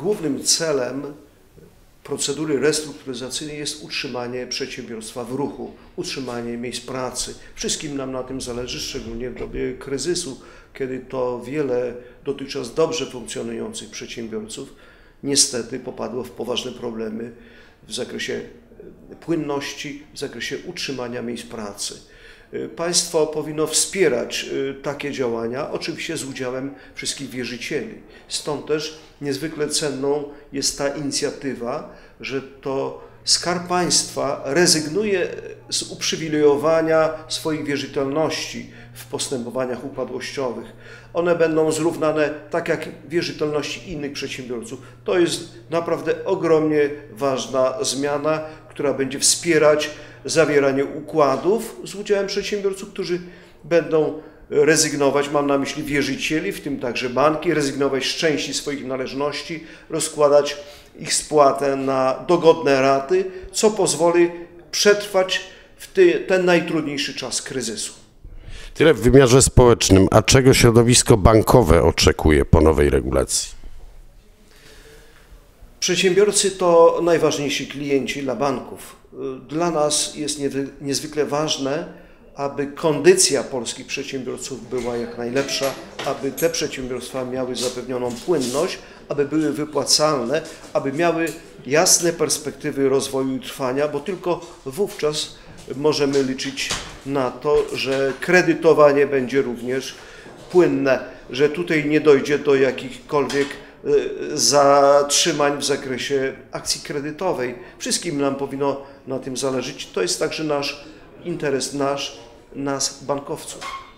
głównym celem procedury restrukturyzacyjnej jest utrzymanie przedsiębiorstwa w ruchu, utrzymanie miejsc pracy. Wszystkim nam na tym zależy, szczególnie w dobie kryzysu, kiedy to wiele dotychczas dobrze funkcjonujących przedsiębiorców niestety popadło w poważne problemy w zakresie płynności, w zakresie utrzymania miejsc pracy. Państwo powinno wspierać y, takie działania, oczywiście z udziałem wszystkich wierzycieli. Stąd też niezwykle cenną jest ta inicjatywa, że to Skarb Państwa rezygnuje z uprzywilejowania swoich wierzytelności w postępowaniach upadłościowych. One będą zrównane tak jak wierzytelności innych przedsiębiorców. To jest naprawdę ogromnie ważna zmiana, która będzie wspierać zawieranie układów z udziałem przedsiębiorców, którzy będą rezygnować, mam na myśli wierzycieli, w tym także banki, rezygnować z części swoich należności, rozkładać ich spłatę na dogodne raty, co pozwoli przetrwać w ten najtrudniejszy czas kryzysu. Tyle w wymiarze społecznym. A czego środowisko bankowe oczekuje po nowej regulacji? Przedsiębiorcy to najważniejsi klienci dla banków. Dla nas jest niezwykle ważne, aby kondycja polskich przedsiębiorców była jak najlepsza, aby te przedsiębiorstwa miały zapewnioną płynność, aby były wypłacalne, aby miały jasne perspektywy rozwoju i trwania, bo tylko wówczas możemy liczyć na to, że kredytowanie będzie również płynne, że tutaj nie dojdzie do jakichkolwiek y, zatrzymań w zakresie akcji kredytowej. Wszystkim nam powinno na tym zależeć. To jest także nasz interes, nasz, nas bankowców.